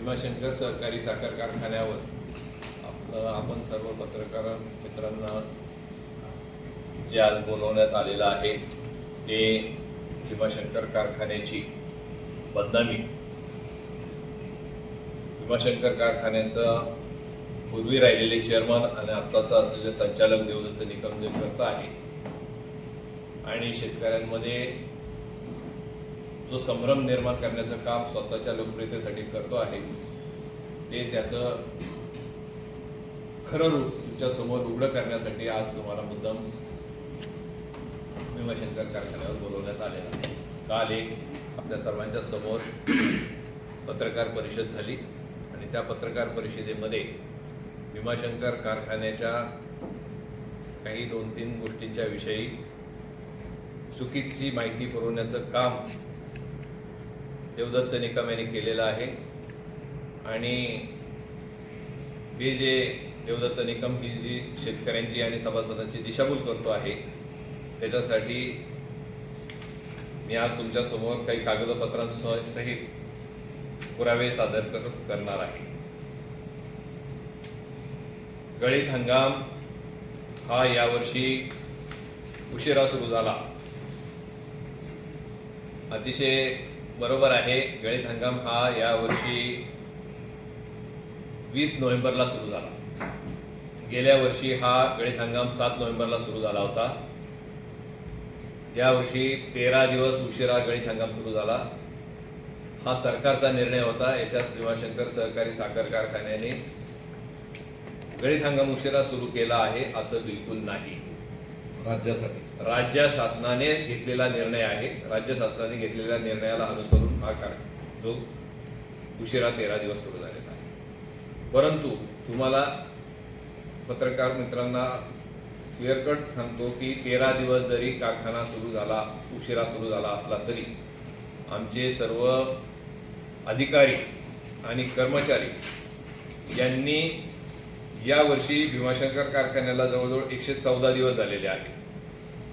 भीमाशंकर सहकारी साखर कारखान्यावर आपलं आपण सर्व पत्रकार मित्रांना जे आज बोलवण्यात आलेलं आहे ते भीमाशंकर कारखान्याची बदनामी. भीमाशंकर कारखान्याचं पूर्वी राहिलेले चेअरमन आणि आत्ताचा असलेले संचालक देवदत्त निकम जे करत आहे. आणि शेतकऱ्यांमध्ये जो संभ्रम निर्माण करण्याचं काम स्वतःच्या लोकप्रियतेसाठी करतो आहे ते त्याचं खरं रूप तुमच्यासमोर उघडं करण्यासाठी आज तुम्हाला मुद्दाम भीमाशंकर कारखान्यावर बोलवण्यात आलेलं आहे. काल एक आपल्या सर्वांच्या समोर पत्रकार परिषद झाली आणि त्या पत्रकार परिषदेमध्ये भीमाशंकर कारखान्याच्या काही दोन तीन गोष्टींच्या विषयी चुकीची माहिती पुरवण्याचं काम देवदत्त निकम यांनी केलेला आहे. आणि हे जे देवदत्त निकम ही जी शेतकऱ्यांची आणि सभासदांची दिशाभूल करतो आहे त्याच्यासाठी मी आज तुमच्यासमोर काही कागदपत्रांसह सहित पुरावे सादर कर करणार आहे. गळीत हंगाम हा यावर्षी उशिरा सुरू झाला. अतिशय बरोबर आहे. गळीत हंगाम हा यावर्षी वीस नोव्हेंबरला सुरू झाला. गेल्या वर्षी हा गळीत हंगाम सात नोव्हेंबरला सुरू झाला होता. यावर्षी तेरा दिवस उशिरा गळीत हंगाम सुरू झाला. हा सरकारचा निर्णय होता. याच्यात भीमाशंकर सहकारी साखर कारखान्याने गळीत हंगाम उशिरा सुरू केला आहे असं बिलकुल नाही. राज्यासाठी. राज्य शासनाने घेतलेला निर्णय आहे. राज्य शासनाने घेतलेल्या निर्णयाला अनुसरून हा कार जो उशिरा तेरा दिवस सुरू झालेला आहे. परंतु तुम्हाला पत्रकार मित्रांना क्लिअर कट सांगतो की तेरा दिवस जरी कारखाना सुरू झाला उशिरा सुरू झाला असला तरी आमचे सर्व अधिकारी आणि कर्मचारी यांनी यावर्षी भीमाशंकर कारखान्याला जवळजवळ एकशे चौदा दिवस झालेले आहेत.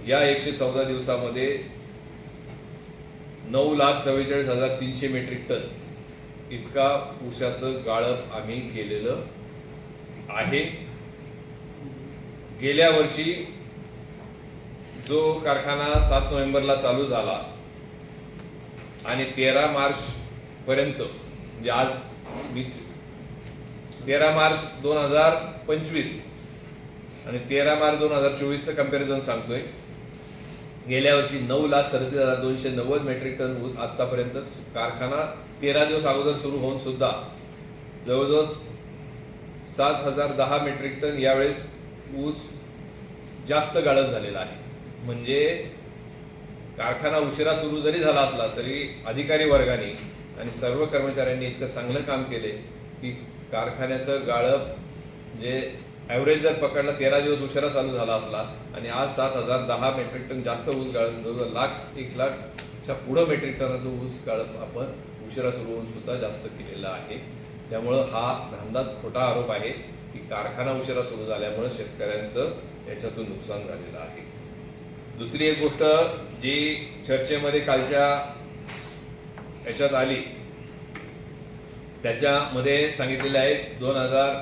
या एकशे चौदा दिवसामध्ये नऊ लाख चव्वेचाळीस हजार तीनशे मेट्रिक टन इतका ऊसाचं गाळप आम्ही केलेलं आहे. गेल्या वर्षी जो कारखाना सात नोव्हेंबरला चालू झाला आणि तेरा मार्च पर्यंत म्हणजे आज मी तेरा मार्च दोन हजार पंचवीस आणि तेरा मार्च दोन हजार चोवीसचं कंपॅरिझन सांगतोय. गेल्या वर्षी नऊ लाख सदतीस हजार दोनशे नव्वद मेट्रिक टन ऊस आतापर्यंत कारखाना तेरा दिवस अगोदर सुरू होऊन सुद्धा जवळजवळ सात हजार दहा मेट्रिक टन यावेळेस ऊस जास्त गाळप झालेला आहे. म्हणजे कारखाना उशिरा सुरू जरी झाला असला तरी अधिकारी वर्गाने आणि सर्व कर्मचाऱ्यांनी इतकं चांगलं काम केले की कारखान्याचं गाळप जे ॲव्हरेज जर पकडला तेरा दिवस उशिरा चालू झाला असला आणि आज सात हजार दहा मेट्रिक टन जास्त ऊस गाळप लाख एक लाखच्या पुढं मेट्रिक टनाचं ऊस गाळप आपण उशिरा सुरू होऊन सुद्धा जास्त केलेला आहे. त्यामुळं हा धंदात खोटा आरोप आहे की कारखाना उशिरा सुरू झाल्यामुळे शेतकऱ्यांचं याच्यातून नुकसान झालेलं आहे. दुसरी एक गोष्ट जी चर्चेमध्ये कालच्या याच्यात आली त्याच्यामध्ये सांगितलेलं आहे दोन हजार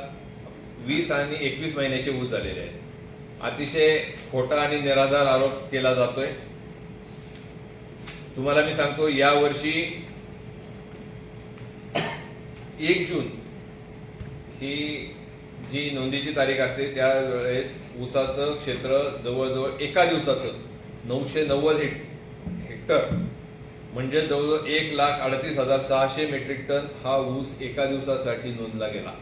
वीस आणि एकवीस महिन्याचे ऊस झालेले आहेत. अतिशय खोटा आणि निराधार आरोप केला जातोय. तुम्हाला मी सांगतो या वर्षी एक जून ही जी नोंदीची तारीख असते त्यावेळेस ऊसाचं क्षेत्र जवळजवळ एका दिवसाचं नऊशे नव्वद हेक हेक्टर म्हणजे जवळजवळ एक लाख अडतीस हजार सहाशे मेट्रिक टन हा ऊस एका दिवसासाठी नोंदला गेला.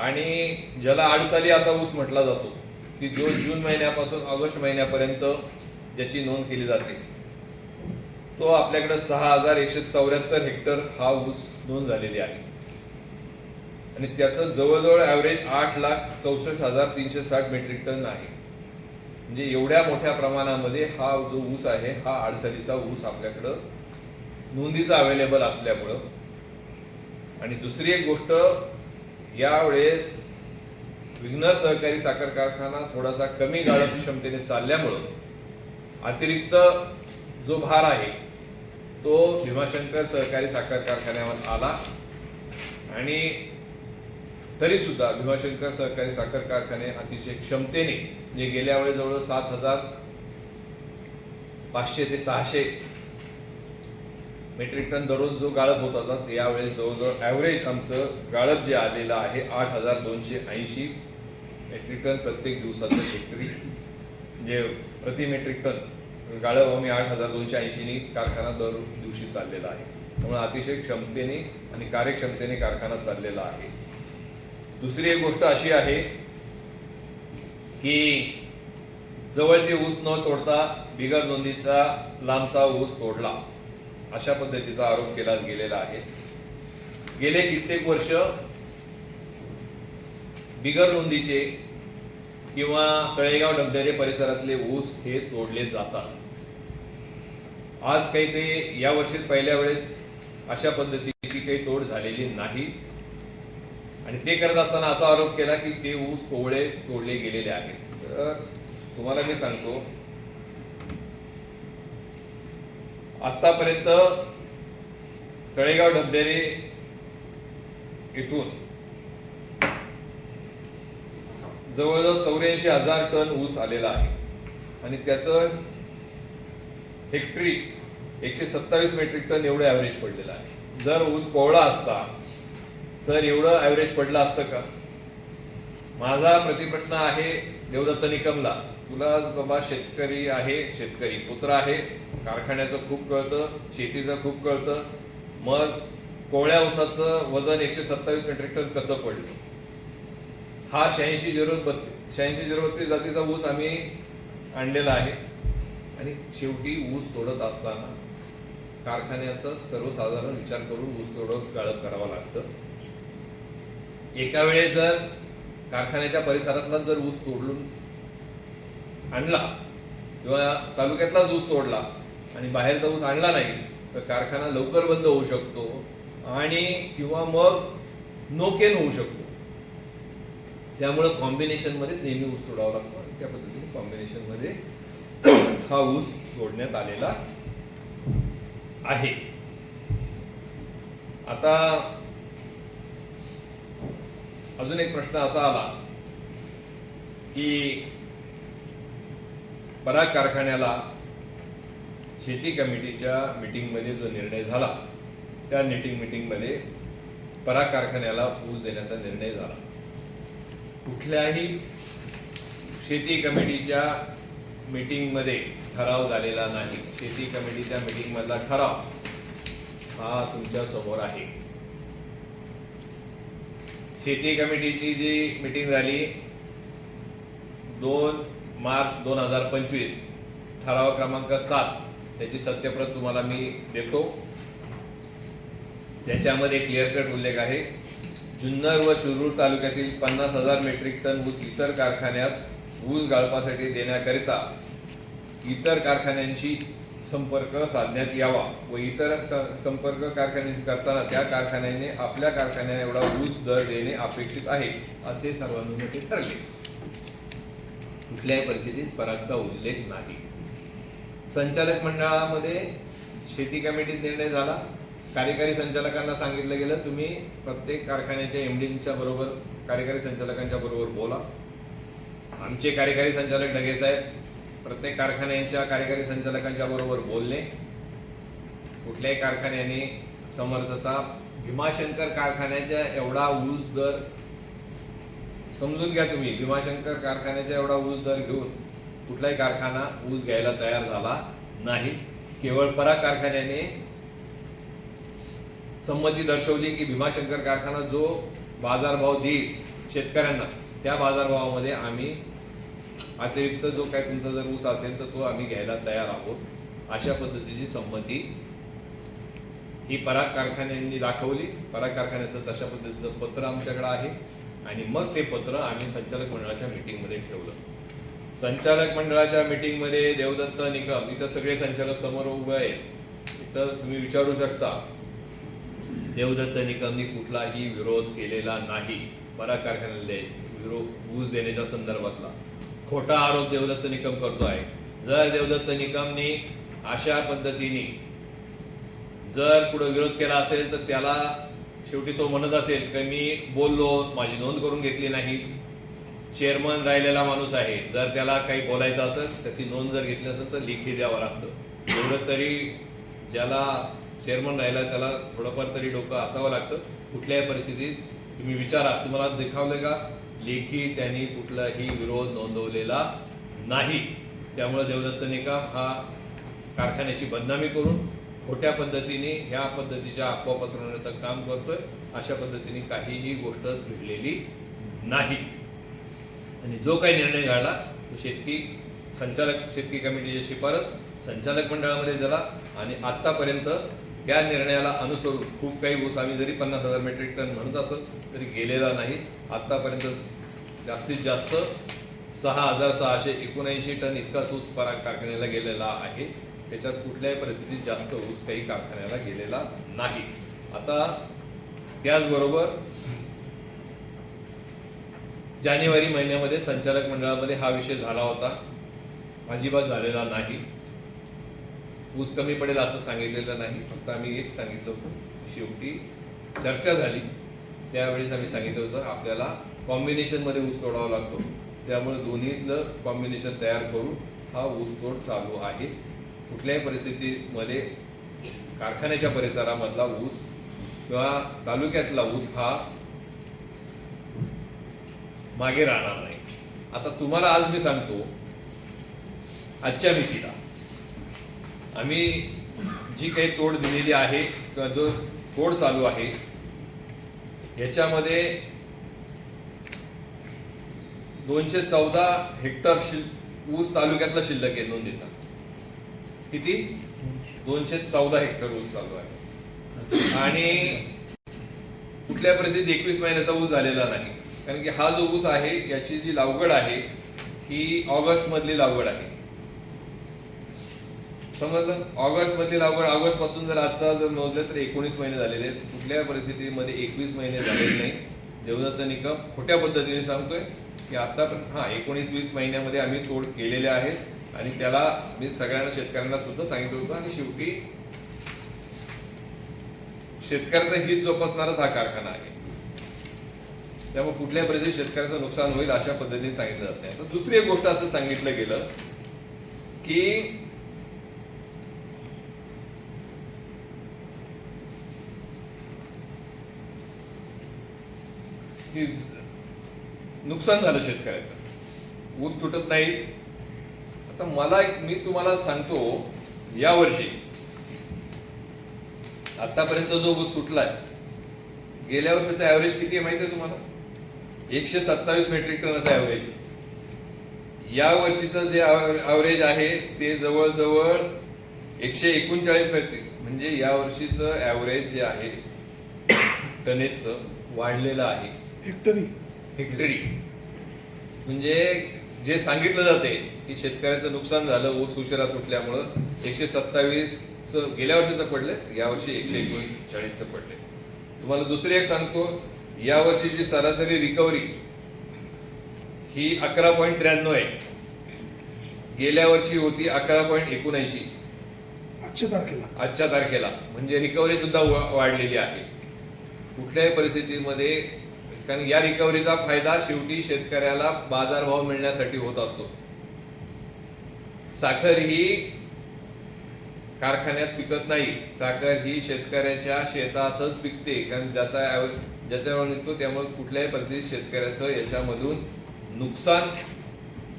आणि ज्याला आडसाली असा ऊस म्हटला जातो की जो जून महिन्यापासून ऑगस्ट महिन्यापर्यंत ज्याची नोंद केली जाते. तो आपल्याकडे सहा हजार एकशे चौऱ्याहत्तर हेक्टर हा ऊस नोंद झालेली आहे. आणि त्याचं जवळजवळ ॲव्हरेज आठ लाख चौसष्ट हजार तीनशे साठ मेट्रिक टन आहे. म्हणजे एवढ्या मोठ्या प्रमाणामध्ये हा जो ऊस आहे हा आडसरीचा ऊस आपल्याकडं नोंदीचा अवेलेबल असल्यामुळं. आणि दुसरी एक गोष्ट यावेळेस विघ्नर सहकारी साखर कारखाना थोडासा कमी गाळप क्षमतेने चालल्यामुळं अतिरिक्त जो भार आहे तो भीमाशंकर सहकारी साखर कारखान्यावर आला. आणि तरी सुद्धा भीमाशंकर सहकारी साखर कारखाने अतिशय क्षमतेने जे गेल्या वेळेस जवळ सात हजार पाचशे ते सहाशे मेट्रिक टन दररोज जो गाळप होत होता यावेळेस जवळजवळ ॲव्हरेज आमचं गाळप जे आलेलं आहे आठ हजार दोनशे ऐंशी मेट्रिक टन प्रत्येक दिवसाचं हेक्टरी जे प्रति मेट्रिक टन गाळप आम्ही आठ हजार दोनशे ऐंशीनी कारखाना दर दिवशी चाललेला आहे. त्यामुळे अतिशय क्षमतेने आणि कार्यक्षमतेने कारखाना चाललेला आहे. दुसरी एक गोष्ट अशी आहे की जवळचे ऊस न तोडता बिगर नोंदीचा लांबचा ऊस तोडला. अशा पद्धतीचा आरोप केला गेलेला आहे. गेले कित्येक वर्ष बिगर नोंदीचे किंवा तळेगाव डबधरे परिसरातले ऊस हे तोडले जातात. आज काही ते या वर्षीच पहिल्या वेळेस अशा पद्धतीची काही तोड झालेली नाही. आणि ते करत असताना असा आरोप केला की ते ऊस कोवळे तोडले गेलेले आहेत. तर तुम्हाला मी सांगतो आतापर्यंत तळेगाव ढबढेरे इथून जवळजवळ चौऱ्याऐंशी हजार टन ऊस आलेला आहे. आणि त्याचं हेक्टरी एकशे सत्तावीस मेट्रिक टन एवढं ॲव्हरेज पडलेलं आहे. जर ऊस कोवळा असता तर एवढं ॲव्हरेज पडलं असतं का? माझा प्रतिप्रश्न आहे देवदत्त निकमला. तुला बाबा शेतकरी आहे शेतकरी पुत्र आहे. कारखान्याचं खूप कळतं शेतीचं खूप कळतं. मग कोवळ्या ऊसाचं वजन एकशे सत्तावीस मेट्रिक टन कसं पडलं? हा शहाऐंशी झिरो बत्तीस शहाऐंशी झिरो बत्तीस जातीचा ऊस आम्ही आणलेला आहे. आणि शेवटी ऊस तोडत असताना कारखान्याचा सर्वसाधारण विचार करून ऊस तोडत गाळप करावं लागतं. एका वेळेस जर कारखान्याच्या परिसरातला जर ऊस तोडून आणला किंवा तालुक्यातलाच ऊस तोडला आणि बाहेरचा ऊस आणला नाही तर कारखाना लवकर बंद होऊ शकतो आणि किंवा मग नोकेन होऊ शकतो. त्यामुळं कॉम्बिनेशनमध्येच नेहमी ऊस तोडावा लागतो आणि त्या पद्धतीने कॉम्बिनेशनमध्ये हा ऊस तोडण्यात आलेला आहे. आता अजून एक प्रश्न असा आला की पराग कारखान्याला शेती कमिटीच्या मीटिंगमध्ये जो निर्णय झाला त्या मीटिंग मीटिंगमध्ये पराग कारखान्याला ऊस देण्याचा निर्णय झाला. कुठल्याही शेती कमिटीच्या मीटिंगमध्ये ठराव झालेला नाही. शेती कमिटीच्या मीटिंगमधला ठराव हा तुमच्यासमोर आहे. शेती कमिटीची जी मीटिंग झाली दोन मार्च दोन हजार पंचवीस ठराव क्रमांक सात त्याची सत्यप्रत तुम्हाला मी देतो. त्याच्यामध्ये क्लिअर कट उल्लेख आहे. जुन्नर व शिरूर तालुक्यातील पन्नास हजार मेट्रिक टन ऊस इतर कारखान्यास ऊस गाळपासाठी देण्याकरिता इतर कारखान्यांशी संपर्क साधण्यात यावा व इतर संपर्क कारखान्याशी करताना त्या कारखान्याने आपल्या कारखान्याने एवढा ऊस दर देणे अपेक्षित आहे असे सर्वानुमते ठरले. कुठल्याही परिस्थितीत परागचा उल्लेख नाही. संचालक मंडळामध्ये शेती कमिटीत निर्णय झाला. कार्यकारी संचालकांना सांगितलं गेलं तुम्ही प्रत्येक कारखान्याच्या एमडीच्या बरोबर कार्यकारी संचालकांच्या बरोबर बोला. आमचे कार्यकारी संचालक ढगे साहेब प्रत्येक कारखान्याच्या कार्यकारी संचालकांच्या बरोबर बोलणे. कुठल्याही कारखान्याने समर्थता भीमाशंकर कारखान्याच्या एवढा ऊस दर समजून घ्या तुम्ही भीमाशंकर कारखान्याचा एवढा ऊस दर घेऊन. कुठलाही कारखाना ऊस घ्यायला तयार झाला नाही. केवळ पराग कारखान्याने संमती दर्शवली की भीमाशंकर कारखाना जो बाजारभाव देईल शेतकऱ्यांना त्या बाजारभावामध्ये आम्ही अतिरिक्त जो काय तुमचा जर ऊस असेल तर तो आम्ही घ्यायला तयार आहोत. अशा पद्धतीची संमती ही पराग कारखान्यांनी दाखवली. पराग कारखान्याचं तशा पद्धतीचं पत्र आमच्याकडे आहे आणि मग ते पत्र आम्ही संचालक मंडळाच्या मीटिंगमध्ये ठेवलं. संचालक मंडळाच्या मीटिंगमध्ये देवदत्त निकम इथं सगळे संचालक समोर उभे आहेत. इथं तुम्ही विचारू शकता देवदत्त निकमनी कुठलाही विरोध केलेला नाही. पराग कारखान्याला विरोध ऊस देण्याच्या संदर्भातला. खोटा आरोप देवदत्त निकम करतो आहे जर देवदत्त निकमनी अशा पद्धतीने जर पुढे विरोध केला असेल तर त्याला शेवटी तो म्हणत असेल की मी बोललो माझी नोंद करून घेतली नाही. चेअरमन राहिलेला माणूस आहे. जर त्याला काही बोलायचं असेल त्याची नोंद जर घेतली असेल तर लिखी द्यावं लागतं. एवढं तरी ज्याला चेअरमन राहिला त्याला थोडंफार तरी डोकं असावं लागतं. कुठल्याही परिस्थितीत तुम्ही विचारा तुम्हाला देखावलं का? लेखी त्यांनी कुठलाही विरोध नोंदवलेला नाही. त्यामुळे देवदत्त निकम हा कारखान्याची बदनामी करून खोट्या पद्धतीने ह्या पद्धतीच्या अफवा पसरवण्याचं काम करतोय. अशा पद्धतीने काहीही गोष्ट घडलेली नाही. आणि जो काही निर्णय घडला तो शेतकी संचालक शेतकी कमिटीची शिफारस संचालक मंडळामध्ये झाला आणि आत्तापर्यंत त्या निर्णयाला अनुसरून खूप काही ऊस आम्ही जरी पन्नास हजार मेट्रिक टन म्हणत असत तरी गेलेला नाही. आत्तापर्यंत जास्तीत जास्त सहा हजार सहाशे एकोणऐंशी टन इतकाच ऊस पराग कारखान्याला गेलेला आहे. त्याच्यात कुठल्याही परिस्थितीत जास्त ऊस काही कारखान्याला गेलेला नाही. आता त्याचबरोबर जानेवारी महिन्यामध्ये संचालक मंडळामध्ये हा विषय झाला होता. अजिबात झालेला नाही. ऊस कमी पडेल असं सांगितलेलं नाही. फक्त आम्ही एक सांगितलं होतं. शेवटी चर्चा झाली. त्यावेळेस आम्ही सांगितलं होतं आपल्याला कॉम्बिनेशनमध्ये ऊस तोडावा लागतो. त्यामुळे दोन्हीतलं कॉम्बिनेशन तयार करून हा ऊस तोड चालू आहे. कुठल्याही परिस्थितीमध्ये कारखान्याच्या परिसरामधला ऊस किंवा तालुक्यातला ऊस हा मागे राहणार नाही. आता तुम्हाला आज मी सांगतो आजच्या मितीला आम्ही जी काही तोड दिलेली आहे किंवा जो तोड चालू आहे याच्यामध्ये दोनशे चौदा हेक्टर शिल ऊस तालुक्यातला शिल्लक आहे नोंदीचा. किती? दोनशे चौदा हेक्टर ऊस चालू आहे. आणि कुठल्या परिस्थितीत एकवीस महिन्याचा ऊस झालेला नाही. कारण की हा जो ऊस आहे याची जी लागवड आहे ही ऑगस्ट मधली लागवड आहे. समजलं? ऑगस्ट मधली लागवड ऑगस्टपासून जर आजचा जर मोजलं तर एकोणीस महिने झालेले आहेत. कुठल्या परिस्थितीमध्ये एकवीस महिने झालेले नाही. देवदत्त निकम खोट्या पद्धतीने सांगतोय की आता पण हा एकोणीस वीस महिन्यामध्ये आम्ही तोड केलेले आहेत आणि त्याला मी सगळ्यांना शेतकऱ्यांना सुद्धा सांगितलं होतं आणि शेवटी शेतकऱ्याचा हित जोपासणाराच हा कारखाना आहे. त्यामुळे कुठल्याही परिस्थितीत शेतकऱ्याचं नुकसान होईल अशा पद्धतीने सांगितलं जात नाही. तर दुसरी एक गोष्ट असं सांगितलं गेलं की नुकसान झालं शेतकऱ्याचं. ऊस तुटत नाही. आता मला एक मी तुम्हाला सांगतो या वर्षी आतापर्यंत जो ऊस तुटलाय गेल्या वर्षाचा ऍव्हरेज किती आहे माहिती आहे तुम्हाला? एकशे सत्तावीस मेट्रिक टनाचा ऍव्हरेज या वर्षीचं जे ऍव्हरेज आहे ते जवळजवळ एकशे एकोणचाळीस मेट्रिक म्हणजे या वर्षीचं ऍव्हरेज जे आहे टनेजचं वाढलेलं आहे. हेक्टरी. हेक्टरी. म्हणजे जे सांगितलं जाते की शेतकऱ्याचं नुकसान झालं ऊस उशिरा तुटल्यामुळं एकशे सत्तावीस गेल्या वर्षीचं पडलं यावर्षी एकशे एकोणचाळीसचं पडले. तुम्हाला दुसरी एक सांगतो या वर्षीची सरासरी रिकव्हरी ही अकरा पॉईंट त्र्याण्णव आहे. गेल्या वर्षी होती अकरा पॉईंट एकोणऐंशी. आजच्या तारखेला. आजच्या तारखेला. म्हणजे रिकव्हरी सुद्धा वाढलेली आहे. कुठल्याही परिस्थितीमध्ये कारण या रिकव्हरीचा फायदा शेवटी शेतकऱ्याला बाजारभाव मिळण्यासाठी होत असतो. साखर ही कारखान्यात पिकत नाही. साखर ही शेतकऱ्याच्या शेतातच पिकते. कारण ज्याचा ज्याच्यावर निघतो त्यामुळे कुठल्याही पद्धतीत शेतकऱ्याचं याच्यामधून नुकसान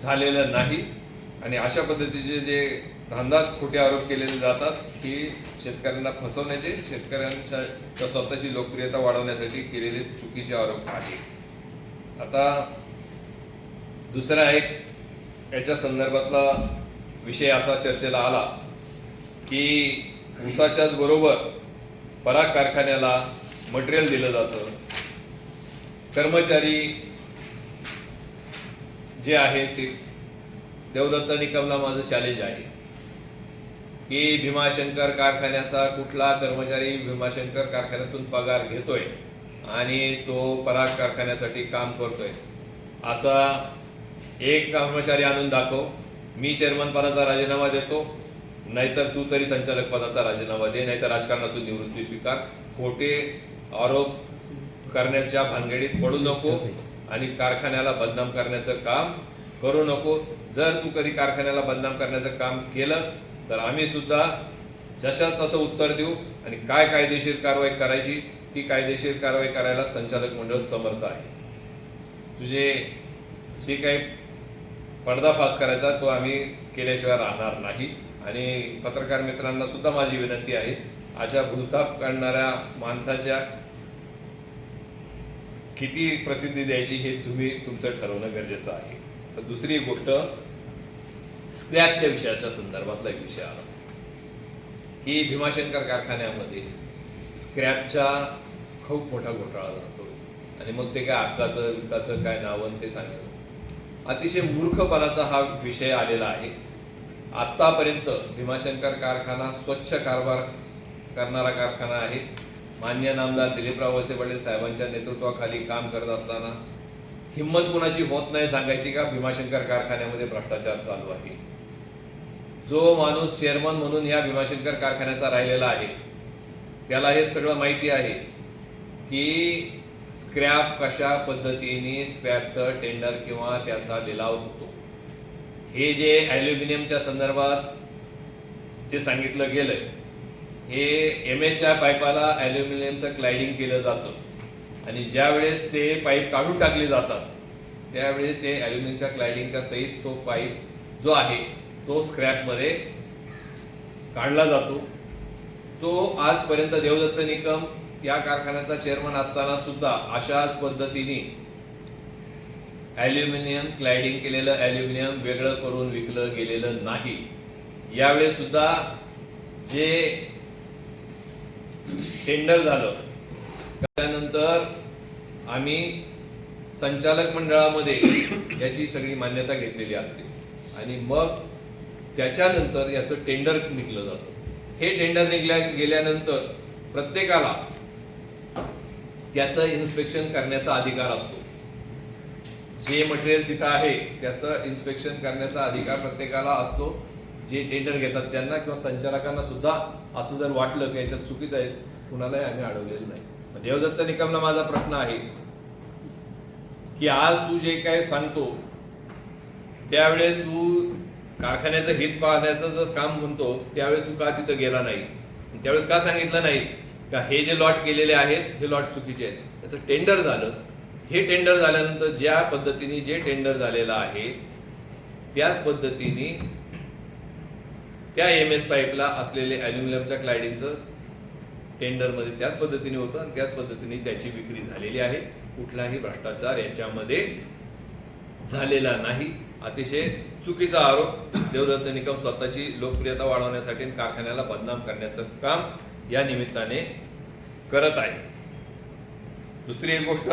झालेलं नाही. आणि अशा पद्धतीचे जे धांदात खोटे आरोप केलेले जातात की शेतकऱ्यांना फसवण्याचे शेतकऱ्यांच्या स्वतःची लोकप्रियता वाढवण्यासाठी केलेले चुकीचे आरोप आहे आता दुसरा एक याच्या संदर्भातला विषय असा चर्चेला आला की ऊसाच्याच बरोबर पराग कारखान्याला मटेरियल दिलं जातं. कर्मचारी जे आहे ते देवदत्त निकमला माझं चॅलेंज आहे. की भीमाशंकर कारखान्याचा कुठला कर्मचारी भीमाशंकर कारखान्यातून पगार घेतोय आणि तो पराग कारखान्यासाठी काम करतोय. असा एक कर्मचारी आणून दाखव. मी चेअरमन पदाचा राजीनामा देतो. नाहीतर तू तरी संचालक पदाचा राजीनामा दे. नाहीतर राजकारणातून निवृत्ती स्वीकार. खोटे आरोप करण्याच्या भानगडीत पडू नको आणि कारखान्याला बदनाम करण्याचं काम करू नको. जर तू कधी कारखान्याला बदनाम करण्याचं काम केलं तर आम्ही सुद्धा जशा तसं उत्तर देऊ आणि काय कायदेशीर कारवाई करायची ती कायदेशीर कारवाई करायला संचालक मंडळ समर्थ आहे. तुझे जे काही पडदाफास करायचा तो आम्ही केल्याशिवाय राहणार नाही. आणि पत्रकार मित्रांना सुद्धा माझी विनंती आहे अशा भूताप करणाऱ्या माणसाच्या किती प्रसिद्धी द्यायची हे तुम्ही तुमचं ठरवणं गरजेचं आहे. तर दुसरी एक गोष्ट स्क्रॅपच्या विषयाच्या संदर्भातला एक विषय आला. की भीमाशंकर कारखान्यामध्ये स्क्रॅपचा खूप मोठा घोटाळा जातो आणि मग ते काय हक्काचं विकाचं काय नावन ते सांगितलं अतिशय मूर्खपणाचा हा विषय आलेला आहे. आतापर्यंत भीमाशंकर कारखाना स्वच्छ कारभार करणारा कारखाना आहे. मान्य नामदार दिलीपराव वळसे पाटील साहेबांच्या नेतृत्वाखाली काम करत असताना हिंमत कुणाची होत नाही सांगायची का? भीमाशंकर कारखान्यामध्ये भ्रष्टाचार चालू आहे. जो माणूस चेअरमन म्हणून या भीमाशंकर कारखान्याचा राहिलेला आहे त्याला हे सगळं माहिती आहे की स्क्रॅप कशा पद्धतीने स्क्रॅपचं टेंडर किंवा त्याचा लिलाव होतो. हे जे ॲल्युमिनियमच्या संदर्भात जे सांगितलं गेलं हे एम एसच्या पाईपाला ॲल्युमिनियमचं क्लायडिंग केलं जातं. आणि ज्यावेळेस ते पाईप काढून टाकले जातात त्यावेळेस ते ॲल्युमिनियमच्या क्लायडिंगच्या सहित तो पाईप जो आहे तो स्क्रॅपमध्ये काढला जातो. तो आजपर्यंत देवदत्त निकम या कारखान्याचा चेअरमन असताना सुद्धा अशाच पद्धतीने ॲल्युमिनियम क्लायडिंग केलेलं ॲल्युमिनियम वेगळं करून विकलं गेलेलं नाही. यावेळेस सुद्धा जे टेंडर झालं. त्यानंतर आम्ही संचालक मंडळामध्ये याची सगळी मान्यता घेतलेली असते. आणि मग त्याच्यानंतर याचं टेंडर निघलं जातं. हे टेंडर निघल्या गेल्यानंतर प्रत्येकाला त्याचं इन्स्पेक्शन करण्याचा अधिकार असतो. जे मटेरियल तिथं आहे त्याचं इन्स्पेक्शन करण्याचा अधिकार प्रत्येकाला असतो. जे टेंडर घेतात त्यांना किंवा संचालकांना सुद्धा असं जर वाटलं की याच्यात चुकीचं आहे कुणालाही आम्ही अडवलेलं नाही. देवदत्त निकमला माझा प्रश्न आहे की आज तू जे काय सांगतो त्यावेळेस तू कारखान्याचं हित पाहण्याचं जर काम म्हणतो त्यावेळेस तू का तिथं गेला नाही? त्यावेळेस का सांगितलं नाही का हे जे लॉट केलेले आहेत हे लॉट चुकीचे आहेत? त्याचं टेंडर झालं. हे टेंडर झाल्यानंतर ज्या पद्धतीने जे टेंडर झालेलं आहे त्याच पद्धतीने त्या एम एस पाईपला असलेले अल्युमिनियमच्या क्लायडिंगचं टेंडरमध्ये त्याच पद्धतीने होतं आणि त्याच पद्धतीने त्याची विक्री झालेली आहे. कुठलाही भ्रष्टाचार याच्यामध्ये झालेला नाही. अतिशय चुकीचा आरोप. देवदत्त निकम स्वतःची लोकप्रियता वाढवण्यासाठी आणि कारखान्याला बदनाम करण्याचं काम या निमित्ताने करत आहे. दुसरी एक गोष्ट.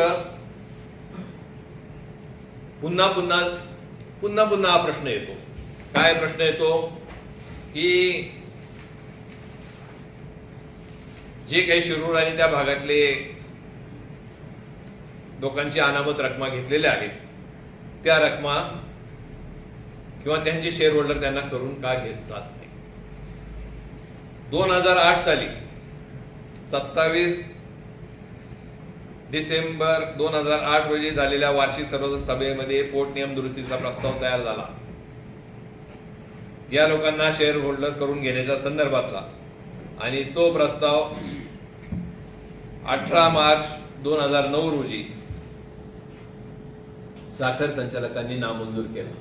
पुन्हा पुन्हा पुन्हा पुन्हा हा प्रश्न येतो. काय प्रश्न येतो? की जे काही शिरूर आणि त्या भागातले लोकांची अनामत रकमा घेतलेल्या आहेत त्या रकमा किंवा त्यांचे शेअर होल्डर त्यांना करून का घेत जात नाही. दोन हजार आठ साली सत्तावीस डिसेंबर दोन हजार आठ रोजी झालेल्या वार्षिक सर्वोच्च सभेमध्ये पोट नियम दुरुस्तीचा प्रस्ताव तयार झाला. या लोकांना शेअर होल्डर करून घेण्याच्या संदर्भातला. आणि तो प्रस्ताव अठरा मार्च दोन हजार नऊ रोजी साखर संचालकांनी नामंजूर केला.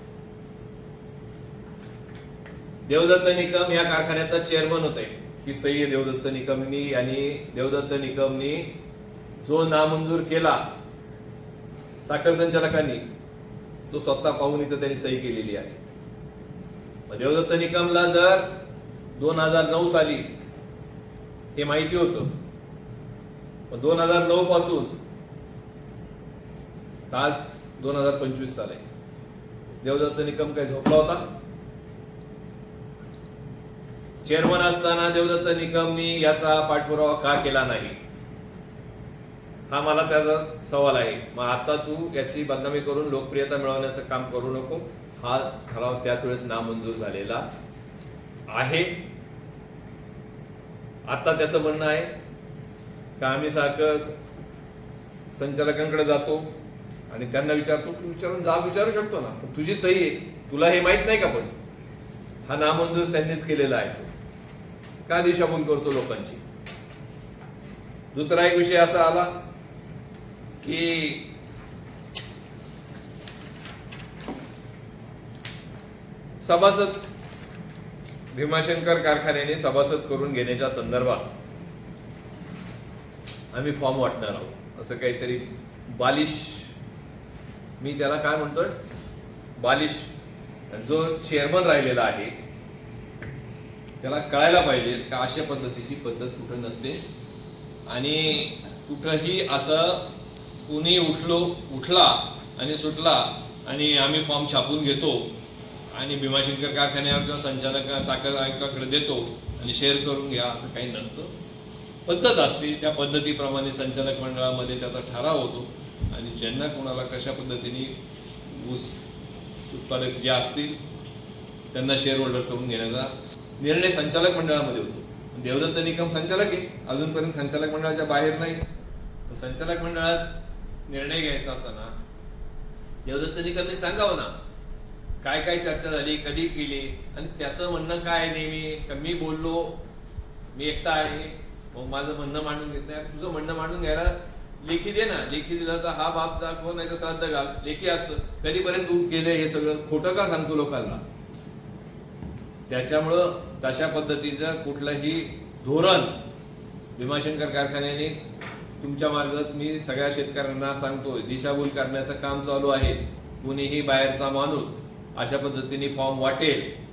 देवदत्त निकम या कारखान्याचा चेअरमन होते. की सई देवदत्त निकमनी आणि देवदत्त निकमनी जो नामंजूर केला साखर संचालकांनी तो स्वतः पाहून इथं त्यांनी सही केलेली आहे. मग देवदत्त निकमला जर दोन हजार नऊ साली हे माहिती होतं दोन हजार नऊ पासून तास दोन हजार पंचवीस साल. आहे देवदत्त निकम काय झोपला होता? चेअरमन असताना देवदत्त निकमनी याचा पाठपुरावा का केला नाही? हा मला त्याचा सवाल आहे. मग आता तू याची बदनामी करून लोकप्रियता मिळवण्याचं काम करू नको. हा ठराव त्याच वेळेस नामंजूर झालेला आहे. आता त्याचं म्हणणं आहे का आम्ही सारखं संचालकांकडे जातो आणि त्यांना विचारतो तू विचारून जा विचारू शकतो ना. तुझी सही आहे. तुला हे माहीत नाही का पण? हा नामंजूर त्यांनीच केलेला आहे का दिशाभूल करतो लोकांची? दुसरा एक विषय असा आला की सभासद भीमाशंकर कारखान्याने सभासद करून घेण्याच्या संदर्भात आम्ही फॉर्म वाटणार आहोत. असं काहीतरी बालिश. मी त्याला काय म्हणतोय? बालिश. जो चेअरमन राहिलेला आहे त्याला कळायला पाहिजे का अशा पद्धतीची पद्धत कुठं नसते. आणि कुठंही असं कुणी उठलो उठला आणि सुटला आणि आम्ही फॉर्म छापून घेतो आणि भीमाशंकर कारखान्यावर किंवा संचालक साखर आयुक्ताकडे देतो आणि शेअर करून घ्या असं काही नसतं. पद्धत असते त्या पद्धतीप्रमाणे संचालक मंडळामध्ये त्याचा ठराव होतो. आणि ज्यांना कोणाला कशा पद्धतीने ऊस उत्पादक जे असतील त्यांना शेअर होल्डर करून घेण्याचा निर्णय संचालक मंडळामध्ये होतो. देवदत्त निकम संचालक आहे. अजूनपर्यंत संचालक मंडळाच्या बाहेर नाही. संचालक मंडळात निर्णय घ्यायचा असताना देवदत्त निकमने सांगावं ना काय काय चर्चा झाली कधी केली आणि त्याचं म्हणणं काय नेहमी? मी बोललो मी एकटा आहे मग माझं म्हणणं मांडून घेत नाही तुझं म्हणणं मांडून घ्यायला लेखी दे ना. लेखी दिलं तर हा बाप दाखव नाही तर श्राद्ध घाल. लेखी असतं. कधीपर्यंत तू केलं हे सगळं? खोटं का सांगतो लोकांना? त्याच्यामुळं तशा पद्धतीचं कुठलंही धोरण भीमाशंकर कारखान्याने तुमच्या मार्गात मी सगळ्या शेतकऱ्यांना सांगतोय. दिशाभूल करण्याचं काम चालू आहे. कुणीही बाहेरचा माणूस अशा पद्धतीने फॉर्म वाटेल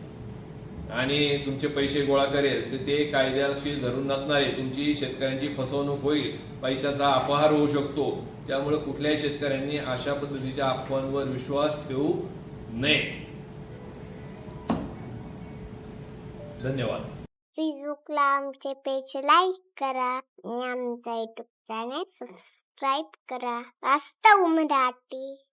आणि तुमचे पैसे गोळा करेल तर ते कायद्याशी धरून नसणारे तुमची शेतकऱ्यांची फसवणूक होईल पैशाचा अपहार होऊ शकतो. त्यामुळे कुठल्याही शेतकऱ्यांनी अशा पद्धतीच्या अफवांवर विश्वास ठेवू नये. धन्यवाद. फेसबुकला आमचे पेज लाईक करा आणि आमचा युट्यूब चॅनेल सबस्क्राईब करा. वास्तव मराठी.